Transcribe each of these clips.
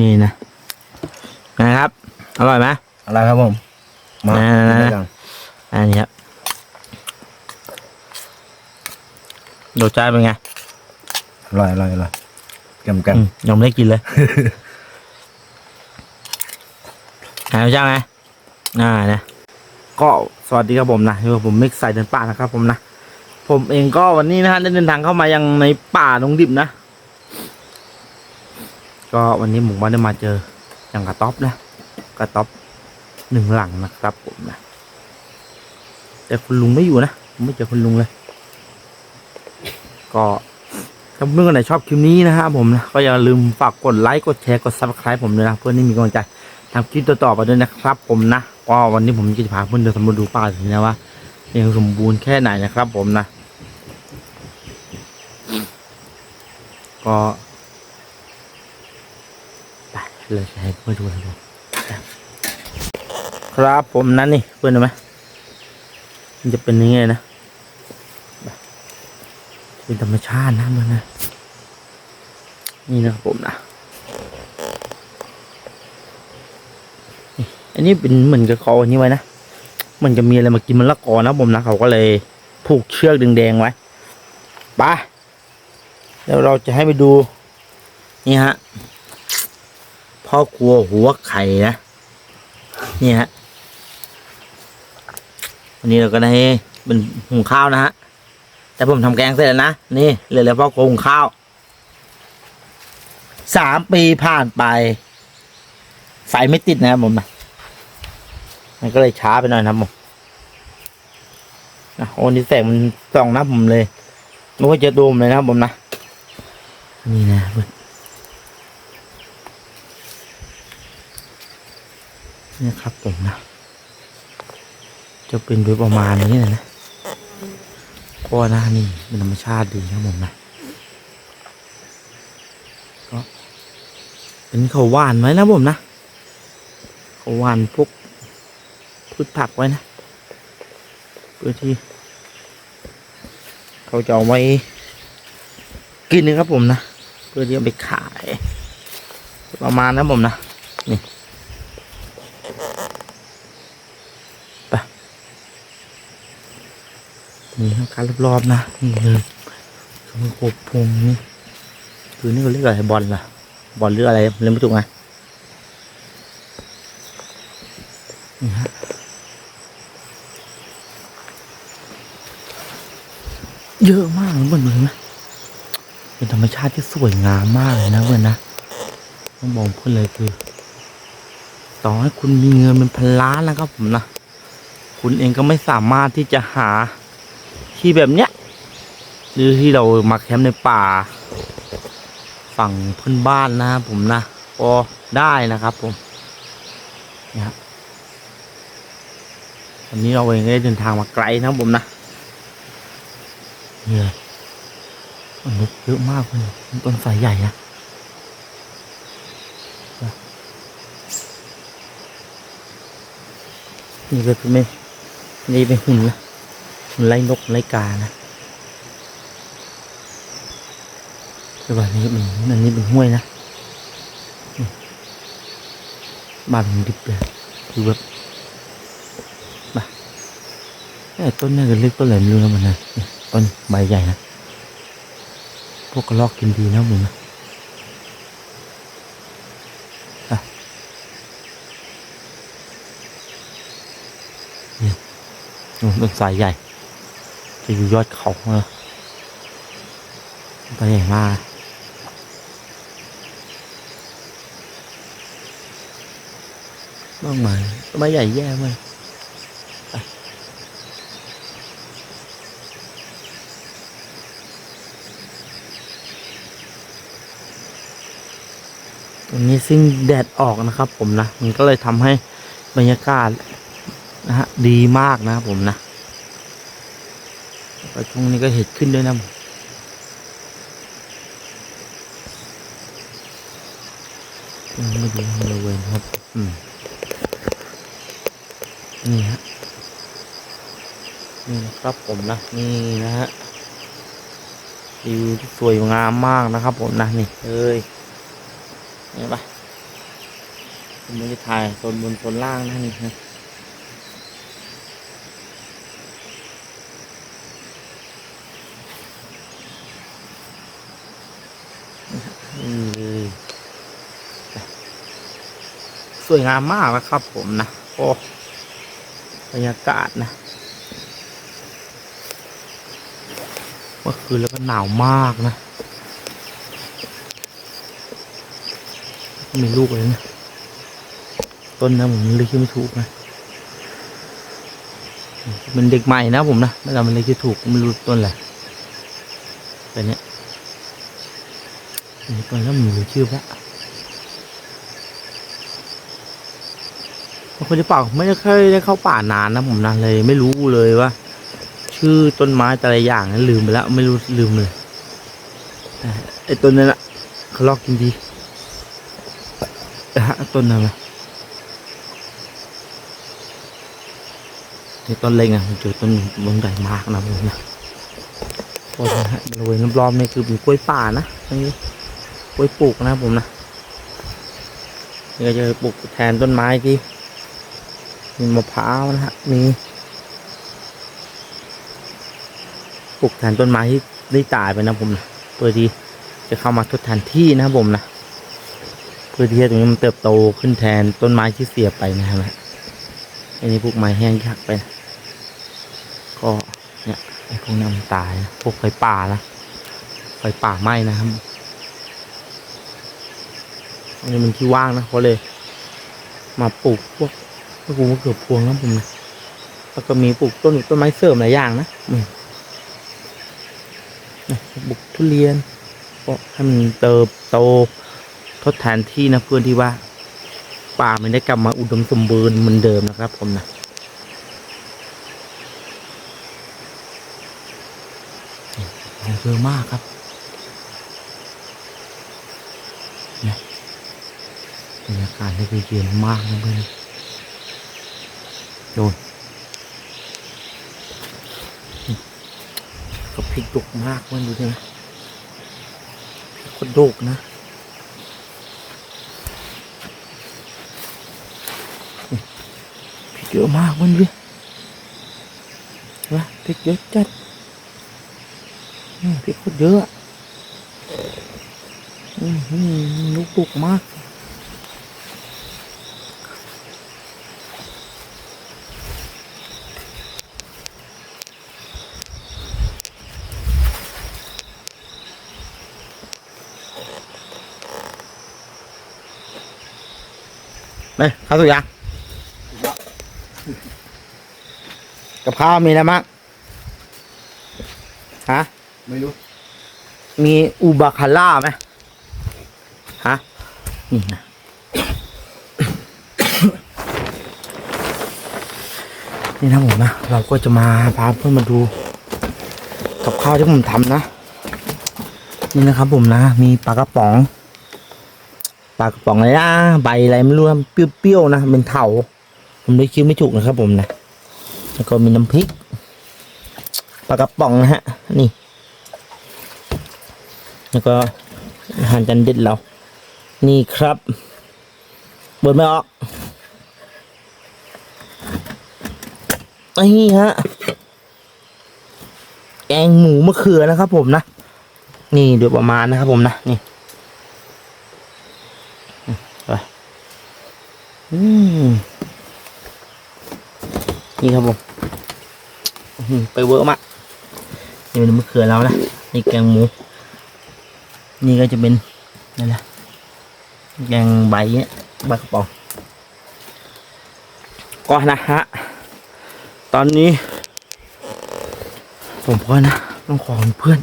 นี่นะนะครับ อร่อยไหมอะไรครับผม มาอ่ากินด้วยกันอันนี้ครับรสชาติเป็นไงอร่อยอร่อยอร่อยเกมกันอืมยังไม่ได้กินเลย หายรสชาติไหมอ่านะก็สวัสดีครับผมนะที่ว่าผมมิกซ์ใส่เดินป่านะครับผมนะ ผมเองก็วันนี้นะฮะได้เดินทางเข้ามายังในป่าดงดิบนะ ก็วันนี้ผมว่าได้มาเจออย่างกระต๊อบนะกระต๊อบหนึ่งหลังนะครับผมนะแต่คุณลุงไม่อยู่นะไม่เจอคุณลุงเลย ก็ถ้าเพื่อนคนไหนชอบคลิปนี้นะครับผมนะก็อย่าลืมฝากกดไลค์กดแชร์กดซับสไครป์ผมด้วยนะเพื่อนที่มีกำลังใจทำคลิปต่อๆไปด้วยนะครับ ผมนะก็วันนี้ผมจะพาเพื่อนเดินสำรวจดูป่าสินะว่ายังสมบูรณ์แค่ไหนนะครับ ผมนะ ก็ เลยจะให้เพื่อนดูนะครับครับผมนั่นนี่เพื่อนเห็นไหมมันจะเป็นยังไงนะเป็นธรรมชาตินะมันนะนี่นะครับผมนะอันนี้เป็นเหมือนกับเขาอันนี้ไว้นะมันจะมีอะไรมากินมันละกอนะผมนะเขาก็เลยผูกเชือกแดงๆไว้ปเดี๋ยวเราจะให้ไปดูนี่ฮะ พ่อครัวหัวไข่นะนี่ฮะวันนี้เราก็ได้เป็นหุงข้าวนะฮะแต่ผมทำแกงเสร็จแล้วนะนี่เหลือแล้วพ่อครัวหุงข้าวสามปีผ่านไป ไฟไม่ติดนะครับผมนะมันก็เลยช้าไปหน่อยนะครับผมนะโอ้นี่แสงมันส่องน้าผมเลยนึกว่าจะดูผมเลยนะครับผมนะนี่นะเพื่อน นี่ครับผมนะ จะเป็นโดยประมาณนี้นะก็นะนี่เป็นธรรมชาติดีนะผมนะก็เป็นเขาวหวานไว้นะผมนะเขาวหวานพวกพืชผักไว้นะเพื่อที่ เขาจะเอาไว้กินนะครับผมนะ เพื่อที่จะไปขาย ประมาณนั้นผมนะนี่ไป นี่ครับรอบๆนะนี่เลยสมกบพงนี่คือนี่เขาเรียกอะไรบอลล่ะ บอลหรืออะไรเล่นไม่ถูกไงนี่ฮะเยอะมากเลยเหมือนเลยนะเป็นธรรมชาติที่สวยงามมากเลยนะเพื่อนนะต้องบอกเพื่อนเลยคือ ต่อให้คุณมีเงินเป็นพันล้านนะครับผมนะ คุณเองก็ไม่สามารถที่จะหา ที่แบบเนี้ยหรือที่เรามาแคมป์ในป่า ฝั่งเพื่อนบ้านนะครับผมนะก็ได้นะครับผมนะครับวันนี้เราเองได้เดินทางมาไกลนะผมนะเนี่ยมันนกเยอะมากเลยมันต้นสายใหญ่นะนี่ก็คือไม่นี่เป็นหุ่นนะ ไล่นกไล่กานะแต่ว่านี้เป็นอันนี้เป็นห้วยนะบ้านมันดิบเลยคือแบบบ้าต้นนี่ก็เล็กต้นแหลมรู้นะมันนะต้นใบใหญ่นะพวกกระลอกกินดีนะมึงนะนี่ต้นสายใหญ่ จะอยู่ยอดเขาเนอะไปใหญ่มากต้นไม้ต้นไม้ใหญ่แย่มากตรงนี้ซึ่งแดดออกนะครับผมนะ มันก็เลยทำให้บรรยากาศนะฮะดีมากนะครับผมนะ แล้วช่วงนี้ก็เห็ดขึ้นด้วยนะมไม่ดูบริเวณครับ อืม นี่ฮะ นี่นะครับผมนะ นี่นะฮะวิวที่สวยงามมากนะครับผมนะ นี่เอ้ยเห็นปะผมไม่ได้ถ่ายโซนบนโซนล่างนะนี่นะนี่เลย สวยงามมากนะครับ ผมนะโอ้บรรยากาศนะเมื่อคืนแล้วก็หนาวมากนะมีลูกเลยนะต้นนะผมเลยคิดไม่ถูกนะมันเด็กใหม่นะผมนะไม่ทำมันเลยคิดถูกไม่รู้ต้นอะไรแต่เนี้ยอันนี้ต้นแล้วมันรู้ชื่อปะไม่เคยได้ป่าไม่ได้เคยได้เข้าป่านานนะผมนะเลย ไม่รู้เลยว่า ชื่อต้นไม้แต่ละอย่างนั้นลืมไปแล้ว ไม่รู้ลืมเลยไอ้ต้นนั้นอะเขาลอกกินดีนะฮะต้นนั้นนะนี่ต้นเล็กอะเจอต้นต้นใหญ่มากนะผมนะโอ้ยนะฮะบริเวณรอบๆนี่คือเป็นกล้วยป่านะนี้กล้วยปลูกนะผมนะนี่ก็จะปลูกแทนต้นไม้ที่ มีมะพร้าวนะฮะ มีปลูกแทนต้นไม้ที่ได้ตายไปนะผมนะเพื่อที่จะเข้ามาทดแทนที่นะครับผมนะเพื่อที่ให้ตรงนี้มันเติบโตขึ้นแทนต้นไม้ที่เสียไปนะครับอันนี้พวกไม้แห้งหักไปนะก็เนี่ยไอ้พวกนี้มันตายนะพวกไฟป่านะไฟป่าไหม้นะครับอันนี้มันที่ว่างนะเขาเลย มาปลูกพวก พกูมะเขือพวงนะผมนะแล้วก็มีปลูกต้นต้นไม้เสริมหลายอย่างนะอืมนะบุกทุเรียนก็ให้มันเติบโตทดแทนที่นะเพื่อนที่ว่า ป่ามันได้กลับมาอุดมสมบูรณ์เหมือนเดิมนะครับ ผมนะเยอะมากครับบรรยากาศนี่คือเย็นมากนะเพื่อน ดนก็พริกดกมากมันดูดินะพริกก็ดกนะพริกเยอะมากมันดิวะพริกเยอะจัดพริกคตรเยอะอืมลูกดกมาก ไปข้าวสุกยังกับข้าวมีอะไรบ้างฮะ ไม่รู้ มีอูบาคาร่าไหมฮะนี่นะนี่นะผมนะ เราก็จะมาพาเพื่อนมาดู กับข้าวที่ผมทำนะ นี่นะครับผมนะ มีปลากระป๋อง ปลากระป๋องอะไรนะใบอะไรไม่รู้เปรี้ยวๆนะเป็นเถาผมได้คิดไม่ถูกนะครับผมนะแล้วก็มีน้ำพริกปลากระป๋องนะฮะนี่ แล้วก็อาหารจานเด็ดเรา นี่ครับเบิดไม่ออกนี่ฮะแกงหมูมะเขือนะครับผมนะ นี่เดี๋ยประมาณนะครับผมนะ นี่อืมไปอืม นี่ครับผมไปเวอร์มากนี่เป็นมะเขือแล้วนะนี่แกงหมู นี่ก็จะเป็นนั่นแหละแกงใบเนี่ยใบกระป๋องก็นะฮะ ตอนนี้ ผมก็นะต้องขอเพื่อน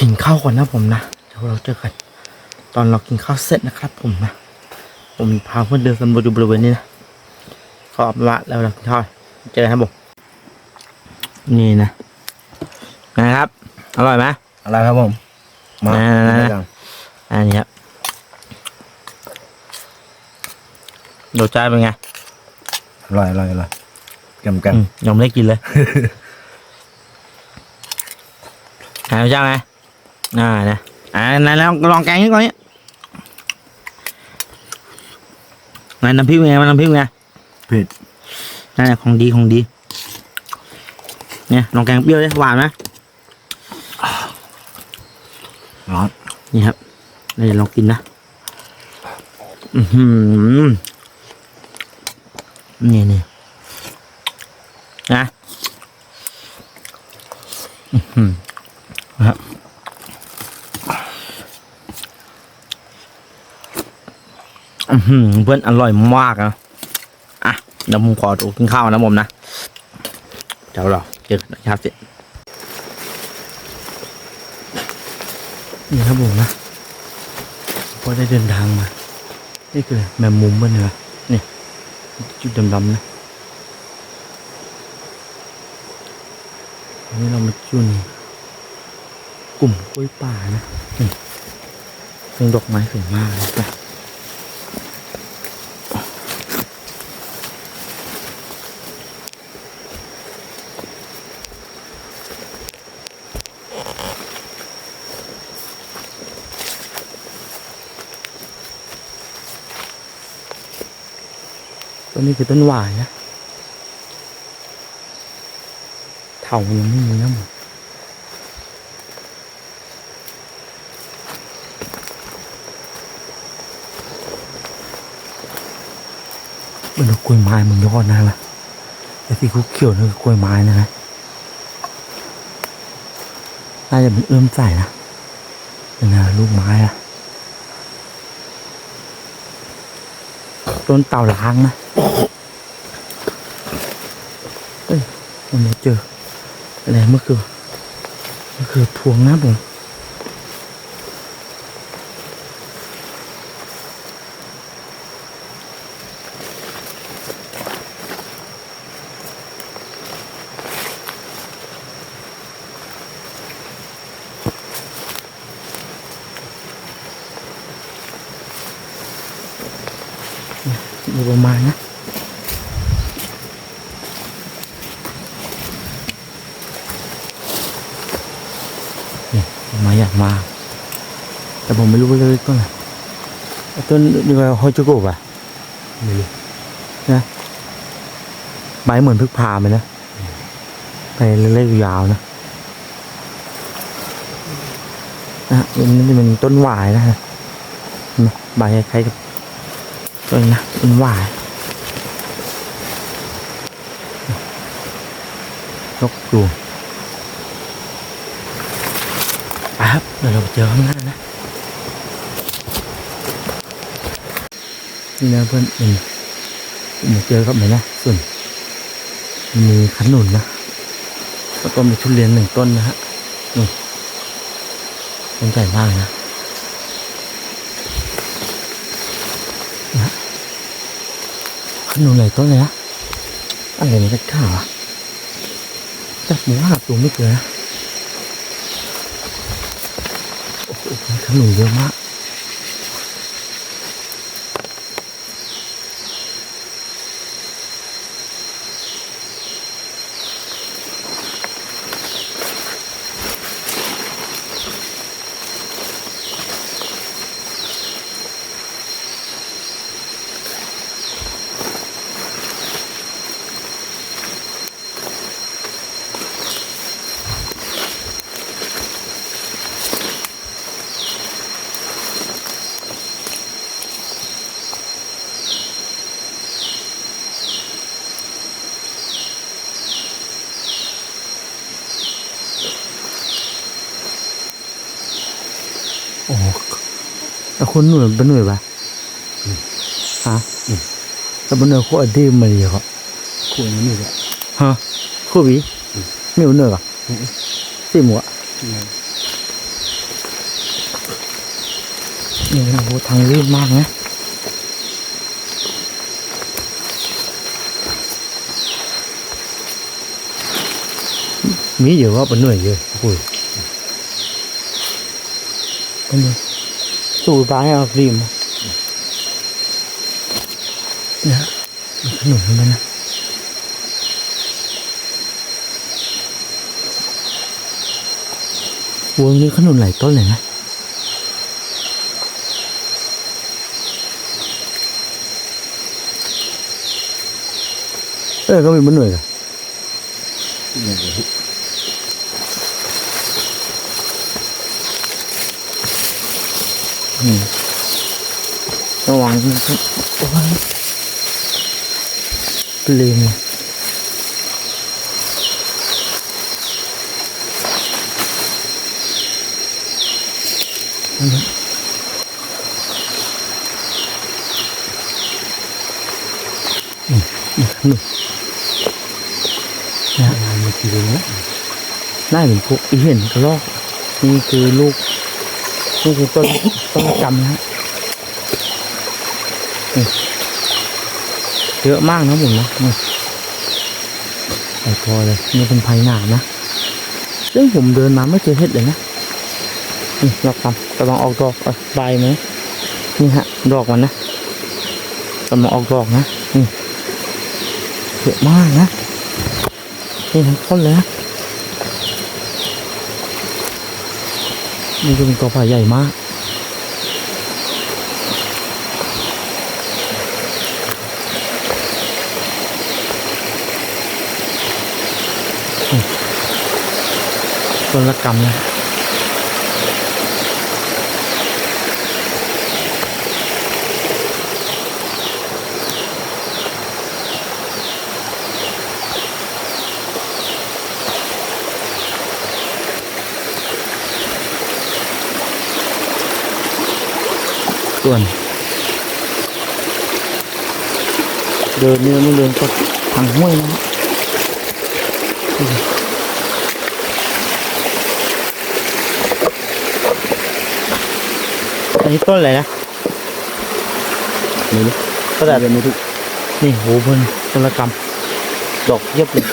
กินข้าวก่อนนะผมนะ เดี๋ยวเราเจอกัน ตอนเรากินข้าวเสร็จนะครับผมนะ ผมพาเพื่อนเดินกันบริเวณนี้นะขอบละแล้วเรากินข้าวเจอกันครับผมนี่นะนะครับ อร่อยไหมอะไรครับผม มาอ่ากินด้วยกันอันนี้ครับรสชาติเป็นไงอร่อยอร่อยอร่อยแกมแกมอืมยังไม่ได้กินเลยหายรสชาติไหมอ่านะอ่าไหนลองลองแกงนี้ก่อนเนี่ย ไงน้ำพริกไงมันน้ำพริกไงเผ็ดนั่นแหละของดีของดี เนี่ยลองแกงเปรี้ยวได้หวานไหมร้อนนี่ครับเดี๋ยวลองกินนะอือหือนี่นี่นะอือหือนะครับอือหือ เพื่อนอร่อยมากนะอะเดี๋ยวผมขอตัวกินข้าวนะผมนะเดี๋ยวเราเจอกันนะครับเสร็จนี่ครับผมนะพอได้เดินทางมา นี่คือแมมมุมบ้านเนื้อนี่จุดดำๆนะอันนี้เรามาจุนกลุ่มกล้วยป่านะนี่เป็นดอกไม้สวยมากเลยนะ นนี้คือต้นหวายนะเถายังไม่มีนะหมดมันกล้วยไม้มึงยอดนะวะไอ้ที่คุกเขียวนั่นคือกล้วยไม้นะฮะน่าจะเป็นเอื้อมใส่นะเป็นนะลูกไม้อะต้นเต่าล้างนะ เอ้ยวันนี้เจออะไรเมื่อคืนเมื่อคืนพวงนะผมอยู่ประมาณนะนี่ต้นไมาอยากมา แต่ผมไม่รู้ว่าเลยต้นอะไรไอ้ต้นนี่ว่าฮอย จูโกะป่ะไม่รู้นะใบเหมือนพึกพาไหมนะไปเล็กๆยาวๆนะนะอันนี้เป็นต้นหวายนะฮะเห็นไหมใบคล้ายๆกับต้นนะต้นหวายนกยูงไปครับเดี๋ยวเราไปเจอข้างหน้านะี่นะเพื่อนนี่ผมเจอกับไหนนะส่วนมีขนุนนะแล้วก็มีทุเรียนหนึ่งต้นนะฮะนี่ต้นใหญ่มากนะนะขนุนหลายต้นเลยนะอะไรนี่ตะข้าวอะจับหมูหาตัวไม่เจอนะโอ้โหขนุนเยอะมาก คุณหน่วยเป็นหน่วยปะฮะแล้วเป็นหน่วยโคตรดีมาดีครับขวดนี่แหละฮะโคตรบีไม่เป็นหน่วยปะสิหมวะนี่โอ้โหทางรีบมากนะมีเยอะว่าเป็นหน่วยเยอะโอ้ยเป็นหน่วย สูตรร้ายเอารีมเนี่ยมีขนมไหมนะวงนี้ขนุนหลายต้นเลยนะเออก็มีมันหน่วยกัน เนี่ยเดี๋ยว อืม ระวังนะครับโอ้ยเปลี่ยนเลยนั่นแหละอืมนี่นี่นะงานมันคือเลยนะน่าเหมือนพวกอีเห็นกระรอกนี่คือลูก นี่คือต้นต้นจำนะฮะเยอะมากนะผมนะนี่ใส่พอเลยนี่เป็นไผ่หนานะซึ่งผมเดินมาไม่เจอเห็ดเลยนะนี่ดอกคำกำลังออกดอกอ้ยใบไหมนี่ฮะ ดอกมันนะกำลังออกดอกนะนี่เยอะมากนะนี่ทั้งต้นเลยนะ นี่ก็เป็นกอไผ่ใหญ่มากต้นละกำนะ ส่วน เดินเนี่ยไม่เดินก็ทางห้วยนะฮะอืมอันนี้ต้นอะไรนะไม่รู้ก็แต่แต่ไม่ถูกนี่โหเพิ่นต้นละกำดอกเยียบเลย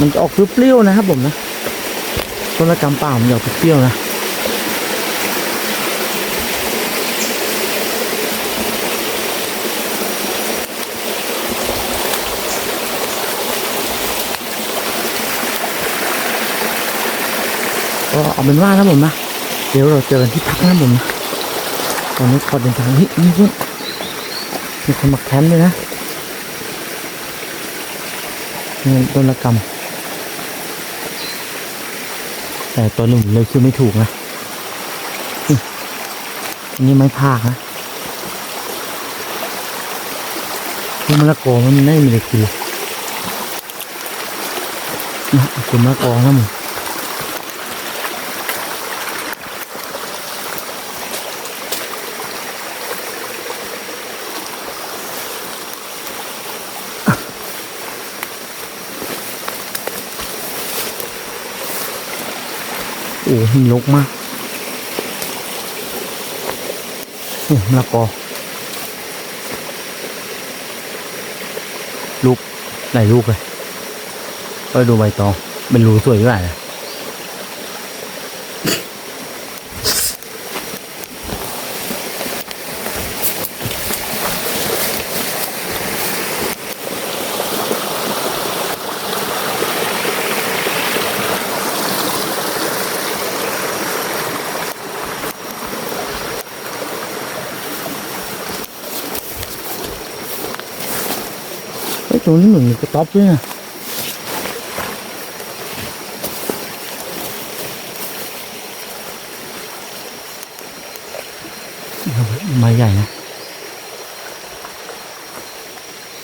มันจะออกเปรี้ยวๆนะครับผมนะต้นละกำเปล่ามันจะออกเปรี้ยวๆนะ ก็เอาเป็นว่านะผมนะ เดี๋ยวเราเจอกันที่พักนะผมนะตอนนี้ขอเดินทางนี่นี่เพื่อนมีคนมาแคมป์ด้วยนะนี่ต้นละกำแต่ตัวหนึ่งเลยคือไม่ถูกนะนี่อันนี้ไม้พากนะคือมะละกอมันไม่มีเลยคือนะคือมะละกอนะมึง อ้หินลกมากนี่มะละกอลูกไหนลูกเลยก็ดูใบตองเป็นรูสวยด้วยนะ ตรงนี้เหมือนมีกระต๊อบด้วยนะไม้ใหญ่นะ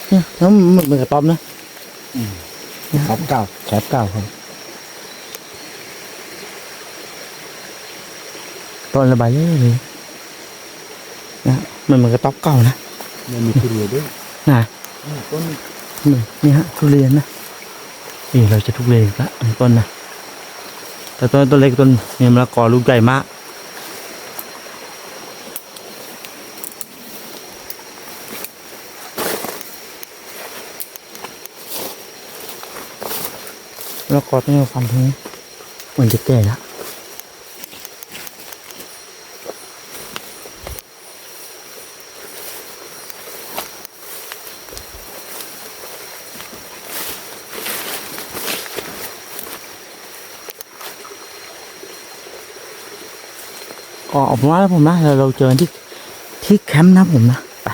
เนี่ยแล้วมันเหมือนกระต๊อบนะครับเก่าแคปเก่าครับตอนระบายเลยเลยนะมันเหมือนกระต๊อบเก่านะมันมีทุเรียนด้วยนะนี่ต้น นี่นี่ฮะทุเรียนนะนี่เราจะทุเรียนละต้นนะแต่ต้นต้นเล็กต้นเนี่ยมะละกอลูกใหญ่มากมะละกอต้องมีความทึงเหมือนจะแก่แล้ว ออกมาแล้วผมนะเราเราเจอที่ที่แคมป์นะผมนะไป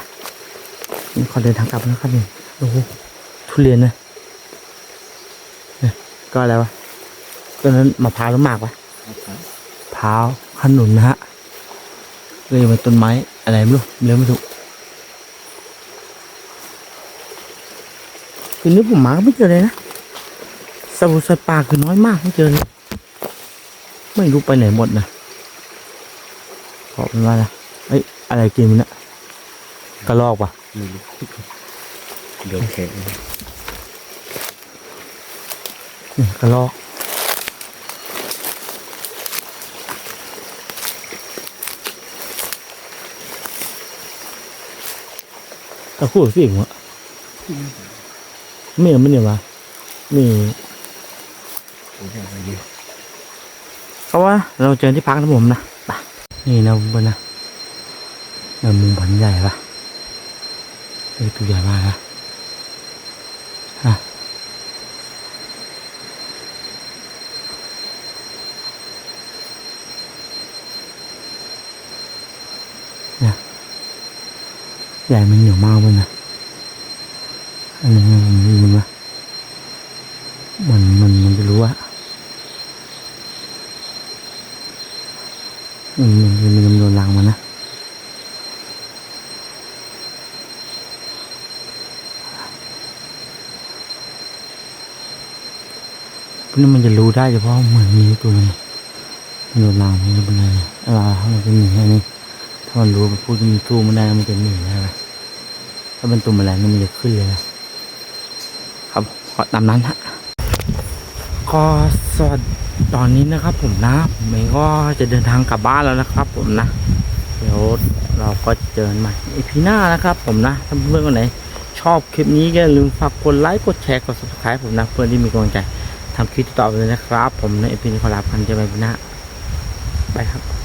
นี่ขอเดินทางกลับนะครับนี่โอ้โหทุเรียนนะเนี่ยก็อะไรวะก็นั้นมะพร้าวหรือหมากวะนะครับพร้าวขนุนนะฮะเลยเป็นต้นไม้อะไรไม่รู้เรียกไม่ถูกคือนึกผมมาก็ไม่เจอเลยนะสบู่ใส่ปากคือน้อยมากไม่เจอเลยไม่รู้ไปไหนหมดนะ ขอเป็นว่านะเอ้ยอะไรกินมันนะกระลอกปะไม่รู้เดี๋ยวแข็งนี่กระลอกตะคู่สิงวะไม่เหรอไม่เหนียววะนี่โอ้ยอะไรเยอะเพราะว่าเราเจอที่พักนะผมนะไป นี่นะบนนะนมุมพันใหญ่ปะเออตัวใหญ่มากนะฮะเนี่ยใหญ่มันเหนียวมากเลยนะอันนี้มันมันวะมันมันมันจะรู้ว่า มันมันมันมันโดนลังมานะ นี่มันจะรู้ได้เฉพาะเหมือนมีตัวมันมันโดนลังมันเป็นอะไรเออมันจะหนีแค่นี้ถ้ามันรู้มันพูดจะมันสู้มันได้มันจะหนีได้ไหมถ้าเป็นตัวแมลงนี่มันจะขึ้นเลยนะครับขอตามนั้นฮะก็สวัสดีตอนนี้นะครับ ผมนะผมเองก็จะเดินทางกลับบ้านแล้วนะครับ ผมนะเดี๋ยวเราก็เจอกันใหม่อีพีหน้านะครับ ผมนะถ้าเพื่อนคนไหนชอบคลิปนี้ก็อย่าลืมฝากกดไลค์กดแชร์กด subscribe ผมนะเพื่อนที่มีกำลังใจ ทำคลิปต่อไปเลยนะครับ ผมในเอพีนี้ขอลาพันเจอกันใหม่ปีหน้าไปครับ